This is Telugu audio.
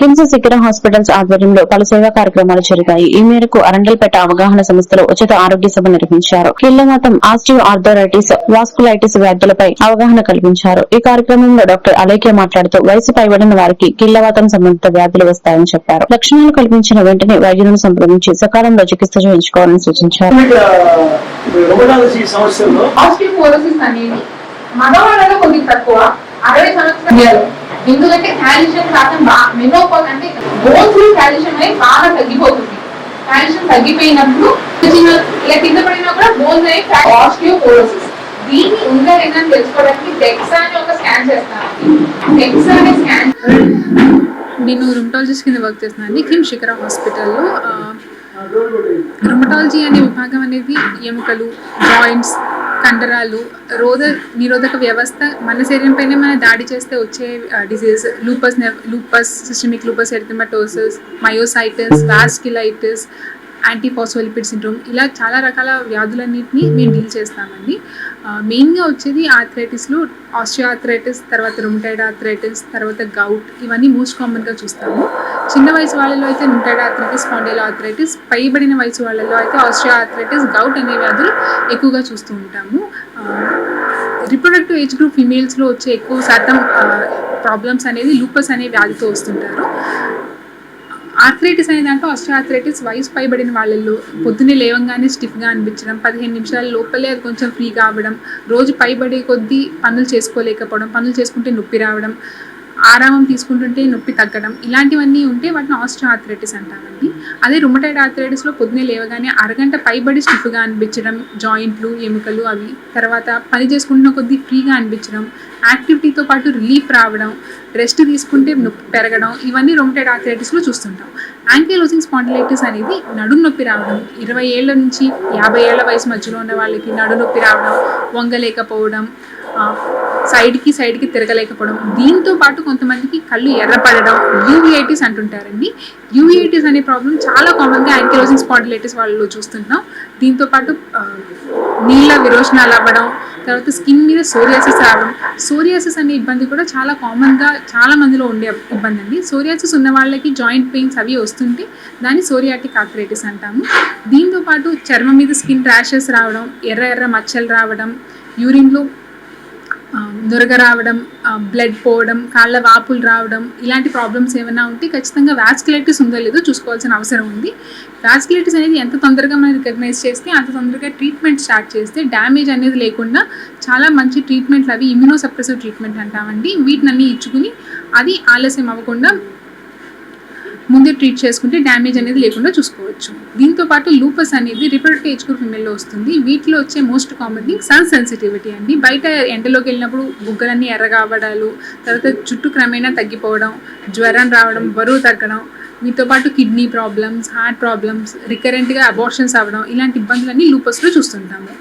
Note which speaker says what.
Speaker 1: కిమ్స్ శిఖర హాస్పిటల్స్ ఆధ్వర్యంలో పలు సేవా కార్యక్రమాలు జరిగాయి. ఈ మేరకు అరండల్పేట అవగాహన సంస్థలో ఉచిత ఆరోగ్య సభ నిర్వహించారు. కీళ్ళమతం ఆస్టియో ఆర్థరైటిస్ వాస్కులైటిస్ వ్యాధులపై అవగాహన కల్పించారు. ఈ కార్యక్రమంలో డాక్టర్ అలేఖ్య మాట్లాడుతూ వయసు పైబడిన వారికి కీళ్ళవాతం సంబంధిత వ్యాధులు వస్తాయని చెప్పారు. లక్షణాలు కల్పించిన వెంటనే వైద్యులను సంప్రదించి సకాలంలో చికిత్స చేయించుకోవాలని సూచించారు.
Speaker 2: మగవాళ్ళలో కొద్దిగా తక్కువ అరవై సంవత్సరాలు ఎందుకంటే కాల్షియం శాతం బాగా మెనోపాజ్ అంటే బోన్లో కాల్షియం అనేది బాగా తగ్గిపోతుంది. కాల్షియం తగ్గిపోయినప్పుడు ఇలా కింద పడినా కూడా బోన్స్ అనేది ఆస్టియోపోరోసిస్. దీన్ని ఉందా లేదా తెలుసుకోవడానికి డెక్సా అని ఒక స్కాన్ చేస్తాను డెక్సా అనే స్కాన్
Speaker 3: నేను రుమటాలజిస్ట్ కింద వర్క్ చేస్తున్నాను. కిమ్ శిఖర హాస్పిటల్లో రుమటాలజీ అనే విభాగం అనేది ఎముకలు జాయింట్స్ కండరాలు రోధ నిరోధక వ్యవస్థ మన శరీరంపైనే మన దాడి చేస్తే వచ్చే disease lupus lupus systemic lupus erythematosus myositis vasculitis antiphospholipid syndrome ఇలా చాలా రకాల వ్యాధులన్నింటినీ మేము డీల్ చేస్తామండి. మెయిన్గా వచ్చేది ఆథ్రైటిస్లో ఆస్ట్రియో ఆథ్రైటిస్ తర్వాత రొమటైడ్ ఆథ్రైటిస్ తర్వాత గౌట్ ఇవన్నీ మోస్ట్ కామన్గా చూస్తాము. చిన్న వయసు వాళ్ళలో అయితే రుమటైడ్ ఆర్థరైటిస్ స్పాండిలో ఆర్థరైటిస్ పైబడిన వయసు వాళ్ళలో అయితే ఆస్ట్రియో ఆర్థరైటిస్ గౌట్ అనే వ్యాధులు ఎక్కువగా చూస్తూ ఉంటాము. రిప్రొడక్టివ్ ఏజ్ గ్రూప్ ఫీమేల్స్లో వచ్చే ఎక్కువ శాతం ప్రాబ్లమ్స్ అనేది లూపస్ అనే వ్యాధితో వస్తుంటారు. ఆర్థరైటిస్ అనే దాంట్లో ఆర్థరైటిస్ వయసు పైబడిన వాళ్ళల్లో పొద్దున్నే లేవంగానే స్టిఫ్గా అనిపించడం పదిహేను నిమిషాల లోపలే అది కొంచెం ఫ్రీగా అవ్వడం రోజు పైబడే కొద్దీ పనులు చేసుకోలేకపోవడం పనులు చేసుకుంటే నొప్పి రావడం ఆరామం తీసుకుంటుంటే నొప్పి తగ్గడం ఇలాంటివన్నీ ఉంటే వాటిని ఆస్ట్రో ఆర్థరైటిస్ అంటామండి అదే రుమటైడ్ ఆర్థరైటిస్లో పొద్దున్నే లేవగానే అరగంట పైబడి స్టిఫ్గా అనిపించడం జాయింట్లు ఎముకలు అవి. తర్వాత పని చేసుకుంటున్న కొద్దీ ఫ్రీగా అనిపించడం యాక్టివిటీతో పాటు రిలీఫ్ రావడం రెస్ట్ తీసుకుంటే నొప్పి పెరగడం ఇవన్నీ రొమటైడ్ ఆర్థరైటిస్లో చూస్తుంటాం. యాంకిలోజింగ్ స్పాండిలైటిస్ అనేది నడుము నొప్పి రావడం ఇరవై ఏళ్ళ నుంచి యాభై ఏళ్ళ వయసు మధ్యలో ఉన్న వాళ్ళకి నడు నొప్పి రావడం వంగలేకపోవడం సైడ్కి సైడ్కి తిరగలేకపోవడం దీంతో పాటు కొంతమందికి కళ్ళు ఎర్రపడడం యూవిఐటిస్ అంటుంటారండి. యూవిఐటిస్ అనే ప్రాబ్లం చాలా కామన్గా యాంకిలోజింగ్ స్పాండిలైటిస్ వాళ్ళు చూస్తున్నాం దీంతో పాటు నీళ్ళ విరోచనాలు అవ్వడం తర్వాత స్కిన్ మీద సోరియాసిస్ రావడం. సోరియాసిస్ అనే ఇబ్బంది కూడా చాలా కామన్గా చాలా మందిలో ఉండే ఇబ్బంది అండి. సోరియాసిస్ ఉన్న వాళ్ళకి జాయింట్ పెయిన్స్ అవి వస్తుంటే దాన్ని సోరియాటిక్ ఆర్థరైటిస్ అంటాము. దీంతో పాటు చర్మం మీద స్కిన్ ర్యాషెస్ రావడం ఎర్ర ఎర్ర మచ్చలు రావడం యూరిన్లో దురగ రావడం బ్లడ్ పోవడం కాళ్ళ వాపులు రావడం ఇలాంటి ప్రాబ్లమ్స్ ఏమైనా ఉంటే ఖచ్చితంగా వ్యాస్కులైటిస్ ఉందో లేదో చూసుకోవాల్సిన అవసరం ఉంది. వ్యాస్కులైటిస్ అనేది ఎంత తొందరగా మనం రికగ్నైజ్ చేస్తే అంత తొందరగా ట్రీట్మెంట్ స్టార్ట్ చేస్తే డ్యామేజ్ అనేది లేకుండా చాలా మంచి ట్రీట్మెంట్లు అవి ఇమ్యూనోసప్రెసివ్ ట్రీట్మెంట్ అంటామండి. వీటిని అన్ని ఇచ్చుకుని అది ఆలస్యం అవ్వకుండా ముందే ట్రీట్ చేసుకుంటే డ్యామేజ్ అనేది లేకుండా చూసుకోవచ్చు. దీంతో పాటు లూపస్ అనేది రిప్రొడక్టివ్ ఏజ్ గ్రూప్ ఫిమేల్లో వస్తుంది. వీటిలో వచ్చే most common thing sun sensitivity అండి. బయట ఎండలోకి వెళ్ళినప్పుడు బుగ్గలన్నీ ఎర్రగా అవ్వడాలు తర్వాత చుట్టూ క్రమేణా తగ్గిపోవడం జ్వరం రావడం బరువు తగ్గడం వీటితో పాటు కిడ్నీ ప్రాబ్లమ్స్ హార్ట్ ప్రాబ్లమ్స్ రికరెంట్గా అబార్షన్స్ అవ్వడం ఇలాంటి ఇబ్బందులన్నీ లూపస్లో చూస్తుంటాము.